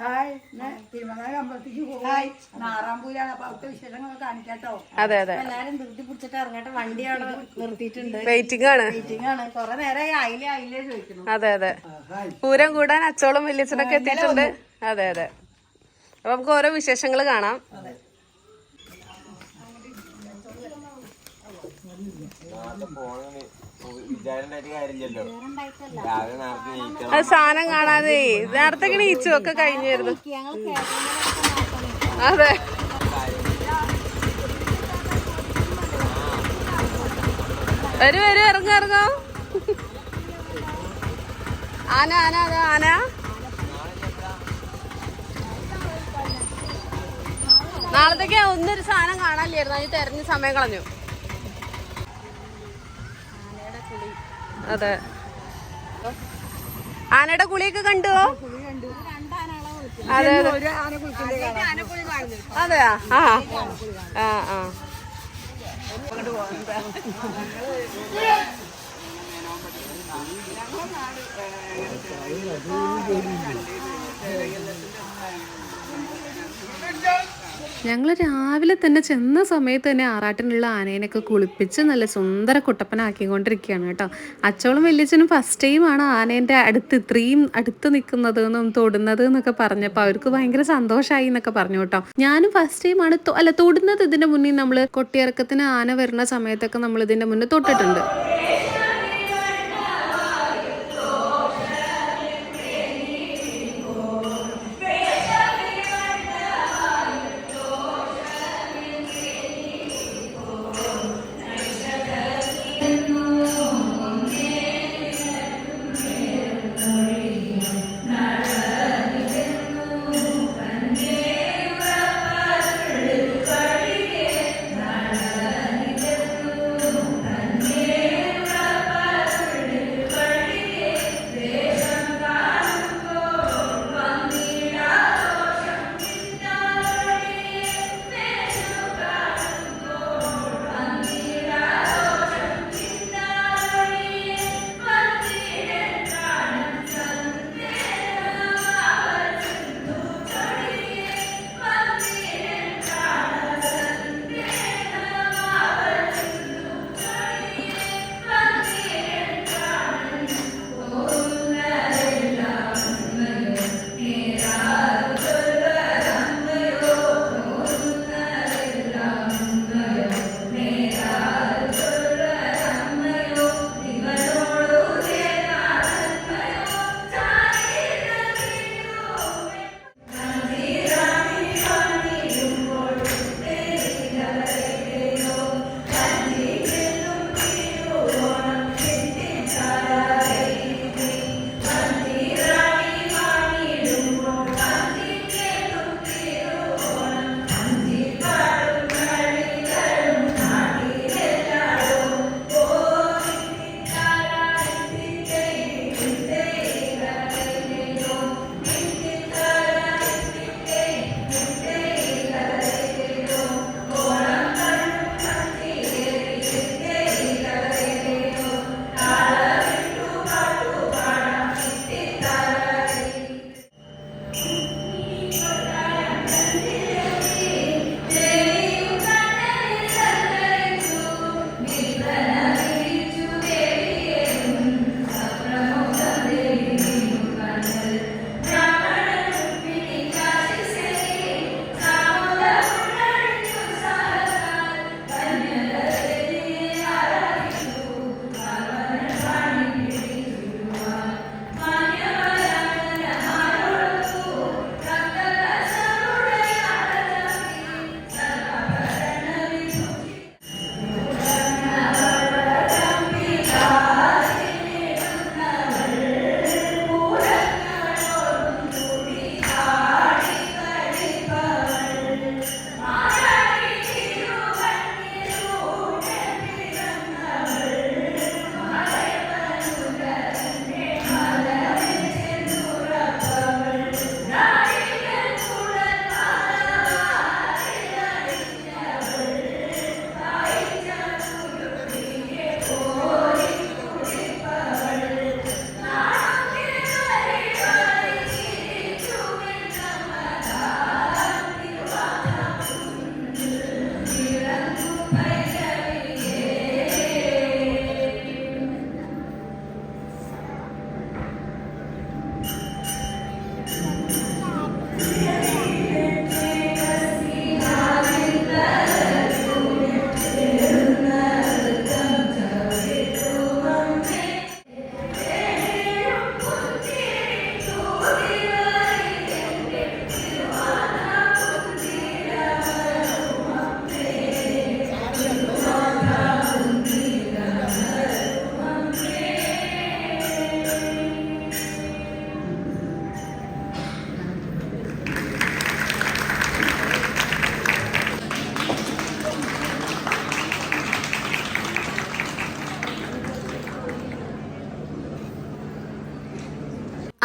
Hi. Thirumala അമ്പലത്തേക്ക് പോയി നാറാമ്പൂരാണ്. അപ്പൊ അവിടുത്തെ വിശേഷങ്ങൾ കാണിക്കാട്ടോ. അതെ അതെ. എല്ലാരും ധൃതി പിടിച്ചിട്ട് ഇറങ്ങട്ടെ. വണ്ടി അവിടെ നിർത്തിയിട്ടുണ്ട്. വെയിറ്റിംഗ് ആണ്. മീറ്റിംഗ് ആണ്. കൊറേ നേരമായി അയിലേ അയിലേ ചോദിക്കുന്നു. അതെ അതെ. പൂരം കൂടാൻ അച്ചോളും വല്യച്ഛനൊക്കെ എത്തിയിട്ടുണ്ട്. അതെ അതെ. അപ്പൊ നമുക്ക് ഓരോ വിശേഷങ്ങൾ കാണാം. വിചാരണ്ടായിട്ട് അത് സാധനം കാണാതെ നേരത്തെ നീച്ചു ഒക്കെ കഴിഞ്ഞായിരുന്നു. അതെ. വരൂ വരൂ ഇറങ്ങ ഇറങ്ങോ. ആന ആന അതോ ആന? നാളത്തേക്ക് ഒന്നൊരു സാധനം കാണാനില്ലായിരുന്നു അതിന് തെരഞ്ഞ സമയം കളഞ്ഞു. അതെ. ആനയുടെ കുളിയൊക്കെ കണ്ടു? അതെ അതെ. ആ ആ. ആ ഞങ്ങൾ രാവിലെ തന്നെ ചെന്ന സമയത്ത് തന്നെ ആറാട്ടിനുള്ള ആനേനൊക്കെ കുളിപ്പിച്ച് നല്ല സുന്ദര കുട്ടപ്പനാക്കിക്കൊണ്ടിരിക്കുകയാണ് കേട്ടോ. അച്ചോളും വലിയച്ഛനും ഫസ്റ്റ് ടൈമാണ് ആനേന്റെ അടുത്ത് ഇത്രയും അടുത്ത് നിൽക്കുന്നത് എന്നും തൊടുന്നത് എന്നൊക്കെ പറഞ്ഞപ്പോൾ അവർക്ക് ഭയങ്കര സന്തോഷമായി എന്നൊക്കെ പറഞ്ഞു കേട്ടോ. ഞാനും ഫസ്റ്റ് ടൈമാണ് അല്ല തൊടുന്നത് ഇതിന്റെ മുന്നിൽ നമ്മൾ കൊട്ടിയിറക്കത്തിന് ആന വരുന്ന സമയത്തൊക്കെ നമ്മൾ ഇതിന്റെ മുന്നേ തൊട്ടിട്ടുണ്ട്.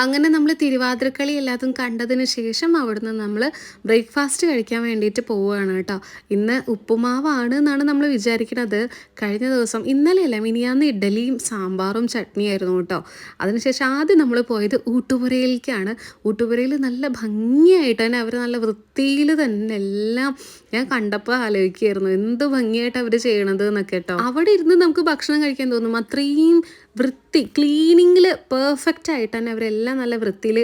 അങ്ങനെ നമ്മൾ തിരുവാതിരക്കളി എല്ലാതും കണ്ടതിന് ശേഷം അവിടുന്ന് നമ്മൾ ബ്രേക്ക്ഫാസ്റ്റ് കഴിക്കാൻ വേണ്ടിയിട്ട് പോവുകയാണ് കേട്ടോ. ഇന്ന് ഉപ്പുമാവാണ് എന്നാണ് നമ്മൾ വിചാരിക്കുന്നത്. കഴിഞ്ഞ ദിവസം ഇന്നലെയല്ല മിനിയാന്ന് ഇഡലിയും സാമ്പാറും ചട്നിയായിരുന്നു കേട്ടോ. അതിനുശേഷം ആദ്യം നമ്മൾ പോയത് ഊട്ടുപുരയിലേക്കാണ്. ഊട്ടുപുരയിൽ നല്ല ഭംഗിയായിട്ട് തന്നെ അവർ നല്ല വൃത്തിയിൽ തന്നെ എല്ലാം ഞാൻ കണ്ടപ്പോൾ ആലോചിക്കുകയായിരുന്നു എന്ത് ഭംഗിയായിട്ട് അവർ ചെയ്യണത് എന്നൊക്കെ കേട്ടോ. അവിടെ ഇരുന്ന് നമുക്ക് ഭക്ഷണം കഴിക്കാൻ തോന്നും അത്രയും വൃത്തി ക്ലീനിങ്ങിൽ പെർഫെക്റ്റ് ആയിട്ട് തന്നെ അവരെല്ലാം നല്ല വൃത്തിയിൽ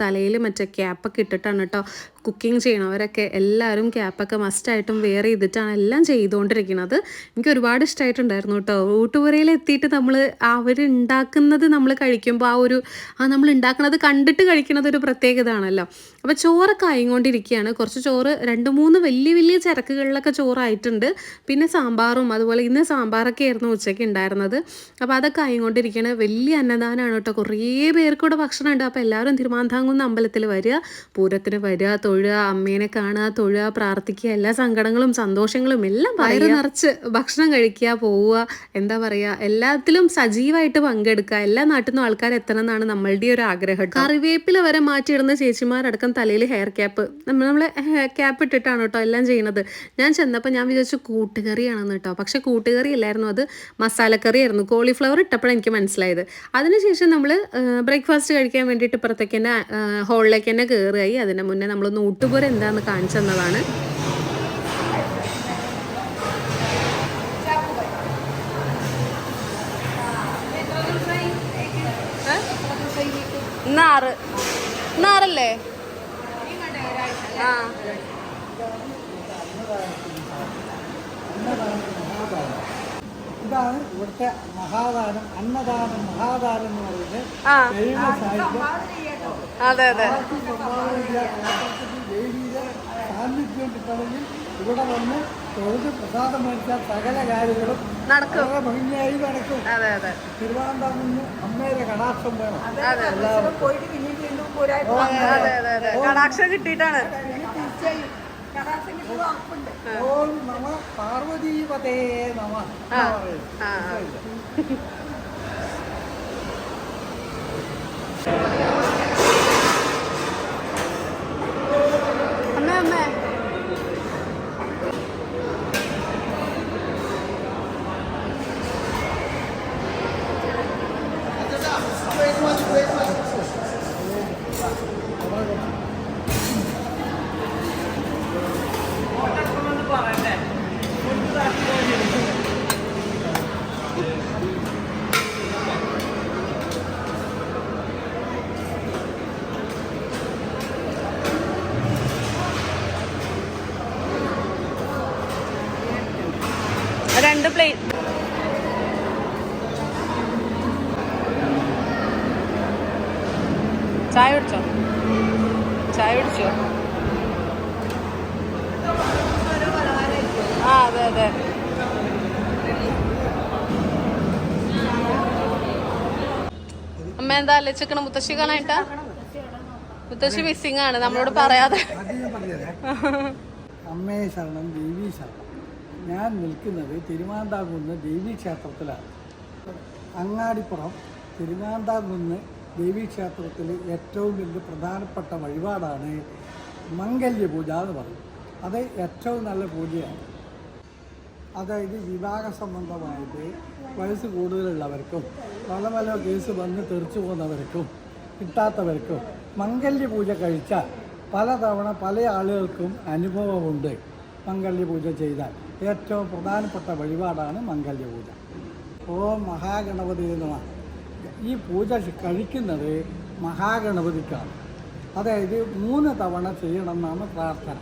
തലയിൽ മറ്റേ ക്യാപ്പൊക്കെ ഇട്ടിട്ടാണ് കേട്ടോ കുക്കിംഗ് ചെയ്യണവരൊക്കെ എല്ലാവരും ക്യാപ്പൊക്കെ മസ്റ്റായിട്ടും വെയർ ചെയ്തിട്ടാണ് എല്ലാം ചെയ്തുകൊണ്ടിരിക്കുന്നത്. എനിക്ക് ഒരുപാട് ഇഷ്ടമായിട്ടുണ്ടായിരുന്നു കേട്ടോ. ഊട്ടുപുരയിൽ എത്തിയിട്ട് നമ്മൾ അവരുണ്ടാക്കുന്നത് നമ്മൾ കഴിക്കുമ്പോൾ ആ ഒരു ആ നമ്മൾ ഉണ്ടാക്കുന്നത് കണ്ടിട്ട് കഴിക്കുന്നത് ഒരു പ്രത്യേകതയാണല്ലോ അപ്പോൾ ചോറൊക്കെ ആയിക്കൊണ്ടിരിക്കുകയാണ് കുറച്ച് ചോറ് രണ്ട് മൂന്ന് വലിയ വലിയ ചരക്കുകളിലൊക്കെ ചോറായിട്ടുണ്ട്. പിന്നെ സാമ്പാറും അതുപോലെ ഇന്ന് സാമ്പാറൊക്കെ ആയിരുന്നു ഉച്ചയ്ക്ക് ഉണ്ടായിരുന്നത് അപ്പോൾ അതൊക്കെ ആയിക്കൊണ്ടിരിക്കുകയാണ് വലിയ അന്നദാനമാണ് കേട്ടോ. കുറേ പേർക്കൂടെ ഭക്ഷണം ഉണ്ട് അപ്പോൾ എല്ലാവരും തിരുമാന്താങ്കുന്ന് അമ്പലത്തിൽ വരിക പൂരത്തിന് വരിക തൊഴുക അമ്മേനെ കാണുക തൊഴുക പ്രാർത്ഥിക്കുക എല്ലാ സങ്കടങ്ങളും സന്തോഷങ്ങളും എല്ലാം വയറ് നിറച്ച് ഭക്ഷണം കഴിക്കുക പോവുക എന്താ പറയുക എല്ലാത്തിലും സജീവമായിട്ട് പങ്കെടുക്കുക. എല്ലാ നാട്ടിൽ നിന്നും ആൾക്കാർ എത്തണം എന്നാണ് നമ്മളുടെ ഒരു ആഗ്രഹം. കറിവേപ്പില വരെ മാറ്റിയിടുന്ന ചേച്ചിമാരടക്കം തലയിൽ ഹെയർ ക്യാപ്പ് നമ്മൾ നമ്മളെ ക്യാപ്പ് ഇട്ടിട്ടാണ് കേട്ടോ എല്ലാം ചെയ്യുന്നത് ഞാൻ ചെന്നപ്പോൾ ഞാൻ വിചാരിച്ചു കൂട്ടുകറിയാണെന്ന് കേട്ടോ പക്ഷെ കൂട്ടുകറി അല്ലായിരുന്നു. അത് മസാലക്കറി ആയിരുന്നു കോളിഫ്ലവർ ഇട്ടപ്പോഴാണ് എനിക്ക് മനസ്സിലായത്. അതിനുശേഷം നമ്മൾ ബ്രേക്ക്ഫാസ്റ്റ് കഴിക്കാൻ വേണ്ടിയിട്ട് ഇപ്പുറത്തേക്ക് തന്നെ ഹോളിലേക്ക് തന്നെ കയറുകയായി അതിന് മുന്നേ നമ്മളൊന്ന് ഊട്ടുപുരം എന്താന്ന് കാണിച്ചു തന്നതാണ്. ഇന്ന് ആറ്. ഇന്ന് ആ. ഇതാണ് ഇവിടുത്തെ മഹാദാനം അന്നദാനം മഹാദാനം എന്ന് പറയുന്നത് ആ. ഫേമസ് ആയിട്ട് അതെ അതെ. ദേവിയുടെ സാന്നിധ്യം കിട്ടണമെങ്കിൽ ഇവിടെ വന്ന് തൊഴുത് പ്രസാദം മേടിച്ചാൽ സകല കാര്യങ്ങളും നടക്കും. ഭംഗിയായി നടക്കും. അതെ അതെ. തിരുവനന്തപുരം അമ്മയുടെ കടാക്ഷം വേണം. കടാക്ഷം കിട്ടിയിട്ടാണ്. ഓം നമ പാർവതീപതേ നമ ആ. എന്ന് പറയും. ആ, ആ. അമ്മേ അമ്മേ രണ്ട് പ്ലേറ്റ് ചായ കുടിച്ചോ ചായ കുടിച്ചോ ആ അതെ അതെ അമ്മ ചിക്കണ മുത്തശ്ശി കാണാനായിട്ടാ മുത്തശ്ശി മിസ്സിംഗ് ആണ്. നമ്മളോട് പറയാതെ. അമ്മയെ ശരണം ദേവി ശരണം. ഞാൻ നിൽക്കുന്നത് തിരുവാന്താകുന്ന് ദേവി ക്ഷേത്രത്തിലാണ്. അങ്ങാടിപ്പുറം തിരുവാന്താകുന്ന് ദേവി ക്ഷേത്രത്തിലെ ഏറ്റവും വലിയ പ്രധാനപ്പെട്ട വഴിപാടാണ് മംഗല്യ പൂജ എന്ന് പറയും. അത് ഏറ്റവും നല്ല പൂജയാണ്. അതായത് വിവാഹ സംബന്ധമായിട്ട് വയസ്സ് കൂടുതലുള്ളവർക്കും പല പല കേസ് വന്ന് തെറിച്ചു പോകുന്നവർക്കും കിട്ടാത്തവർക്കും മംഗല്യ പൂജ കഴിച്ചാൽ പലതവണ പല ആളുകൾക്കും അനുഭവമുണ്ട് മംഗല്യ പൂജ ചെയ്താൽ. ഏറ്റവും പ്രധാനപ്പെട്ട വഴിപാടാണ് മംഗല്യ പൂജ. ഓം മഹാഗണപതി എന്നുമാണ് ഈ പൂജ കഴിക്കുന്നത് മഹാഗണപതിക്കാണ്. അതായത് മൂന്ന് തവണ ചെയ്യണമെന്നാണ് പ്രാർത്ഥന.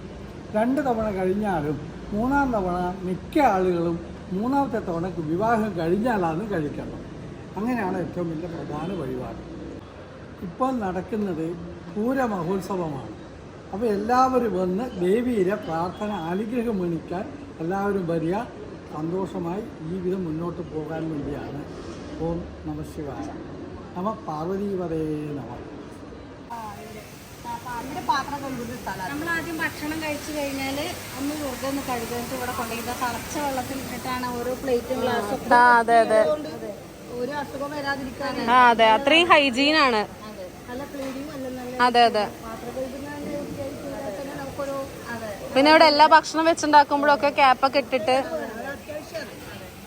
രണ്ട് തവണ കഴിഞ്ഞാലും മൂന്നാം തവണ മിക്ക ആളുകളും മൂന്നാമത്തെ തവണ വിവാഹം കഴിഞ്ഞാലാണ് കഴിക്കുന്നത് അങ്ങനെയാണ് ഏറ്റവും വലിയ പ്രധാന വഴിപാട്. ഇപ്പോൾ നടക്കുന്നത് പൂരമഹോത്സവമാണ്. അപ്പോൾ എല്ലാവരും വന്ന് ദേവിയിലെ പ്രാർത്ഥന അനുഗ്രഹം മേണിക്കാൻ എല്ലാവരും വരിക. സന്തോഷമായി ജീവിതം മുന്നോട്ട് പോകാൻ വേണ്ടിയാണ്. ഓം നമ ശിവായ. നമ പാർവതീപതേ നമ. നമ്മൾ ആദ്യം ഭക്ഷണം കഴിച്ചു കഴിഞ്ഞാൽ ഒന്ന് വെറുതെ ഒന്ന് കഴുകിട്ട് ഇവിടെ കൊണ്ടുപോയി തളച്ച വെള്ളത്തിൽ ഇട്ടിട്ടാണ് ഓരോ പ്ലേറ്റും ഗ്ലാസ്സും അതെ അതെ. ഒരു അസുഖം വരാതിരിക്കാൻ അതെ. അത്രയും ഹൈജീൻ ആണ്. അതെ. അതെ പിന്നെ ഇവിടെ എല്ലാ ഭക്ഷണം വെച്ചുണ്ടാക്കുമ്പോഴൊക്കെ ക്യാപ്പൊക്കെ ഇട്ടിട്ട് രണ്ടു മൂന്ന് പ്രാവശ്യം ഉം,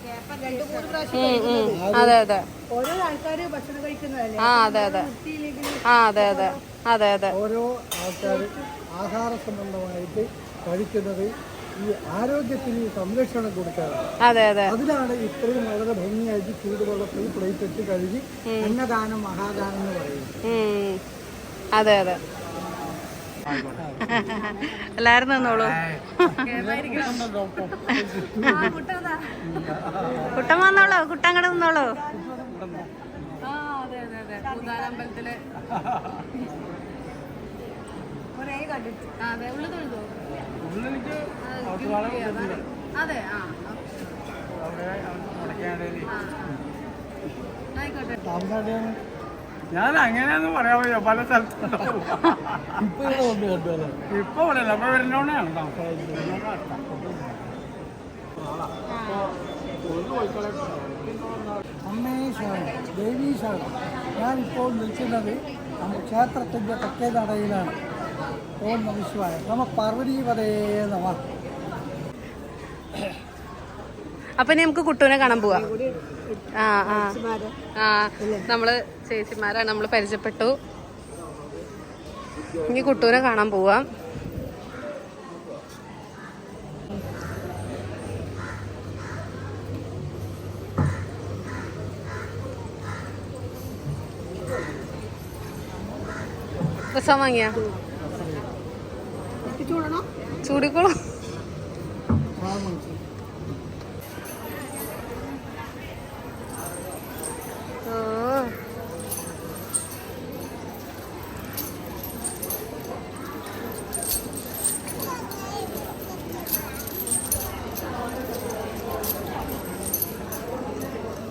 ഉം. അതെ അതെ. ഓരോ ആൾക്കാര് ഭക്ഷണം കഴിക്കുന്നതല്ലേ? ആ അതെ അതെ. ആ അതെ അതെ. അതെ അതെ. ഓരോ ആൾക്കാർ ആഹാര സംബന്ധമായിട്ട് കഴിക്കുന്നത് ഈ ആരോഗ്യത്തിന് സംരക്ഷണം കൊടുക്കാറുണ്ട് അതെ അതെ. അതിലാണ് ഇത്രയും വളരെ ഭംഗിയായിട്ട് ചൂടുവെള്ളത്തിൽ പ്ലേറ്റ് ഇട്ട് കഴുകി അന്നദാനം മഹാദാനം എന്ന് പറയുന്നത്. ഉം. അതെ അതെ. എല്ലാരും നിന്നോളൂ. കുട്ടൻ വന്നോളോ കുട്ടൻ കിടന്നോളോ നിന്നോളൂ. അതെ ആ ഞാൻ അങ്ങനെയാന്ന് പറയാൻ വയ്യ. പല സ്ഥലത്തും. ഇപ്പൊ ഇവിടെ അപ്പൊ വരുന്നോണ്ടാണ് താമസം അമ്മേ ശരണം ദേവീ ശരണം ഞാനിപ്പോൾ നിൽക്കുന്നത് നമ്മുടെ ക്ഷേത്രത്തിന്റെ തെക്കേ നടയിലാണ് ഓം നമശിവായ നമ പാർവതീപതേ നമ അപ്പൊ നമുക്ക് കുട്ടൂനെ കാണാൻ പോവാ. ആ ആ. നമ്മൾ ചേച്ചിമാരാണ് നമ്മൾ പരിചയപ്പെട്ടു. ഇനി കുട്ടൂനെ കാണാൻ പോവാം. രസം വാങ്ങിയ ചൂടിക്കോളൂ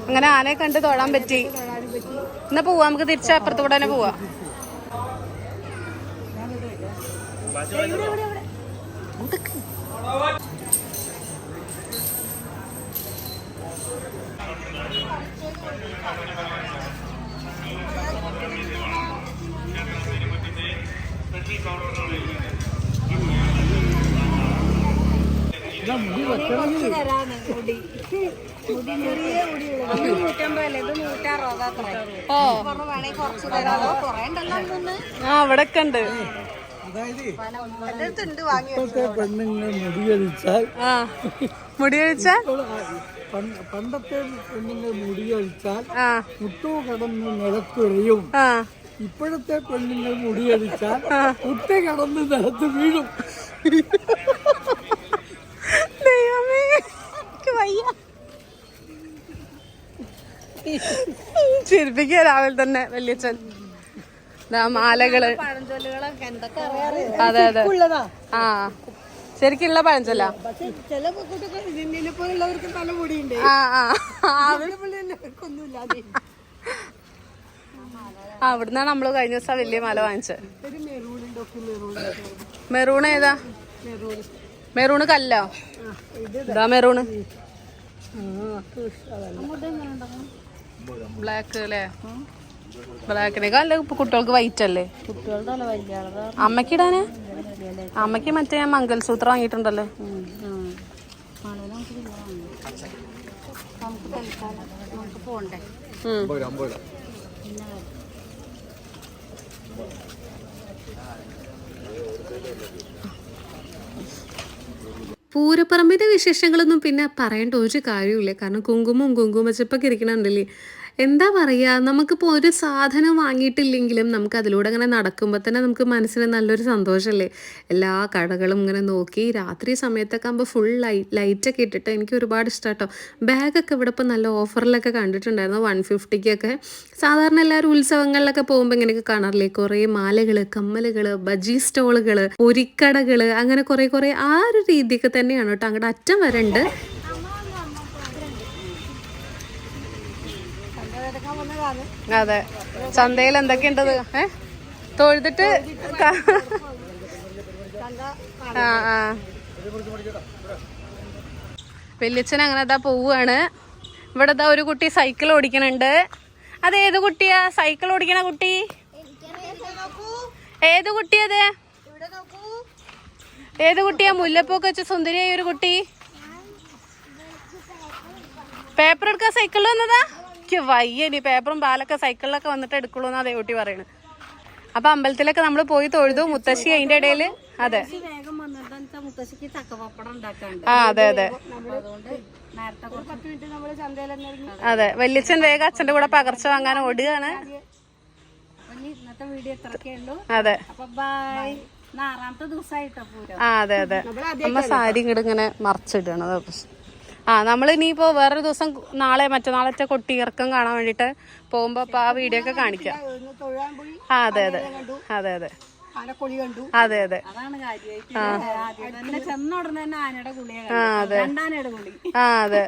അങ്ങനെ ആനയെ കണ്ട് തൊഴാൻ പറ്റി. എന്നാ പോവാ നമുക്ക് തിരിച്ച് അപ്പുറത്തൂടെ തന്നെ പോവാ. തരാന്ന് മുടി മുടി ചെറിയ മുടിയുള്ളത് നൂറ്റമ്പതല്ലേ ഇത് നൂറ്റാറുപതാ അത്ര ഓ പറഞ്ഞ വേണമെങ്കിൽ കുറച്ച് തരാമോ കുറേ ആ ഒക്കെ ഉണ്ട്. ഇപ്പോഴത്തെ പെണ്ണുങ്ങൾ മുടിയഴിച്ചാൽ ആ മുടി കഴിച്ചാ ഇപ്പോൾ ആ പണ്ട് പണ്ടത്തെ പെണ്ണുങ്ങൾ മുടിയഴിച്ചാൽ മുട്ടു കടന്ന് നിലത്തുരയും ആ. ഇപ്പോഴത്തെ പെണ്ണുങ്ങൾ മുടിയടിച്ചാൽ മുട്ട കടന്ന് നിലത്ത് വീഴും. ദൈവമേ വയ്യ. ചിരിപ്പിക്കുക രാവിലെ തന്നെ വല്യച്ഛൻ. മാലകൾ. അറിയാറ് അതെ അതെ. ആ ശരിക്കുള്ള പഴഞ്ചല്ല. ചില തലമുടിയുണ്ട് അവിടുന്നാണ് നമ്മൾ കഴിഞ്ഞ ദിവസം വലിയ മല വാങ്ങിച്ചത്. ഒരു മെറൂണുണ്ട് ഒക്കെ മെറൂൺ മെറൂൺ ഏതാ? മെറൂൺ. കല്ലോ. ഇതാ മെറൂണ് ബ്ലാക്ക് അല്ലേ? ബ്ലാക്കിനേക്കാൾ കുട്ടികൾക്ക് വൈറ്റ് അല്ലേ? അമ്മയ്ക്ക് ഇടാന് അമ്മയ്ക്ക് മറ്റേ മംഗൽസൂത്രം വാങ്ങിയിട്ടുണ്ടല്ലോ. പൂരപ്പറമ്പിന്റെ വിശേഷങ്ങളൊന്നും പിന്നെ പറയേണ്ട ഒരു കാര്യമില്ല കാരണം കുങ്കുമം കുങ്കുമച്ചപ്പൊക്കെ ഇരിക്കണുണ്ടല്ലേ എന്താ പറയുക നമുക്കിപ്പോൾ ഒരു സാധനം വാങ്ങിയിട്ടില്ലെങ്കിലും നമുക്ക് അതിലൂടെ അങ്ങനെ നടക്കുമ്പോൾ തന്നെ നമുക്ക് മനസ്സിന് നല്ലൊരു സന്തോഷമല്ലേ എല്ലാ കടകളും ഇങ്ങനെ നോക്കി രാത്രി സമയത്തൊക്കെ ആകുമ്പോൾ ഫുൾ ലൈ ലൈറ്റൊക്കെ ഇട്ടിട്ട് എനിക്ക് ഒരുപാട് ഇഷ്ടം കേട്ടോ ബാഗൊക്കെ ഇവിടെ ഇപ്പോൾ നല്ല ഓഫറിലൊക്കെ കണ്ടിട്ടുണ്ടായിരുന്നു വൺ ഫിഫ്റ്റിക്കൊക്കെ സാധാരണ എല്ലാവരും ഉത്സവങ്ങളിലൊക്കെ പോകുമ്പോൾ ഇങ്ങനെയൊക്കെ കാണാറില്ലേ? കുറേ മാലകൾ കമ്മലുകൾ ബജി സ്റ്റോളുകൾ പൊരിക്കടകൾ അങ്ങനെ കുറേ കുറേ ആ ഒരു രീതിയൊക്കെ തന്നെയാണ് കേട്ടോ. അങ്ങോട്ട് അറ്റം വരെ അതെ. ചന്തയിൽ എന്തൊക്കെയുണ്ടത് ഏ? തൊഴുതിട്ട് ആ വല്യച്ഛൻ അങ്ങനെ അതാ പോവുകയാണ് ഇവിടെ ഇതാ ഒരു കുട്ടി സൈക്കിൾ ഓടിക്കണുണ്ട്. അത് ഏത് കുട്ടിയാ? സൈക്കിൾ ഓടിക്കണ കുട്ടി? ഏത് കുട്ടിയത്? ഏത് കുട്ടിയാ? മുല്ലപ്പൊക്കെ വെച്ച് സുന്ദരിയായ ഒരു കുട്ടി? പേപ്പർ എടുക്കാൻ സൈക്കിൾ വന്നതാ? എനിക്ക് വയ്യ. ഇനി പേപ്പറും പാലൊക്കെ സൈക്കിളിലൊക്കെ വന്നിട്ട് എടുക്കുള്ളൂ എന്നാ ദേവൂട്ടി പറയുന്നത് അപ്പൊ അമ്പലത്തിലൊക്കെ നമ്മൾ പോയി തൊഴുതു മുത്തശ്ശി അതിന്റെ ഇടയിൽ. അതെ. ആ അതെ അതെ. നമ്മൾ അതെ. വല്യച്ഛൻ വേഗം അച്ഛന്റെ കൂടെ പകർച്ച വാങ്ങാൻ ഓടുകയാണ്. അതെ. ആ അതെ അതെ. അമ്മ സാരി ഇങ്ങോട്ട് ഇങ്ങനെ മറിച്ചിടണം അതാ പ്രശ്നം. ആ നമ്മൾ ഇനിയിപ്പോ വേറൊരു ദിവസം നാളെ മറ്റന്നാളത്തെ കൊട്ടിയിറക്കം കാണാൻ വേണ്ടിട്ട് പോകുമ്പോ അപ്പൊ ആ വീഡിയോ ഒക്കെ കാണിക്കാം. ആ അതെ അതെ. അതെ അതെ. അതെ അതെ. ഗുളിയെ ആ അതെ. ആ അതെ.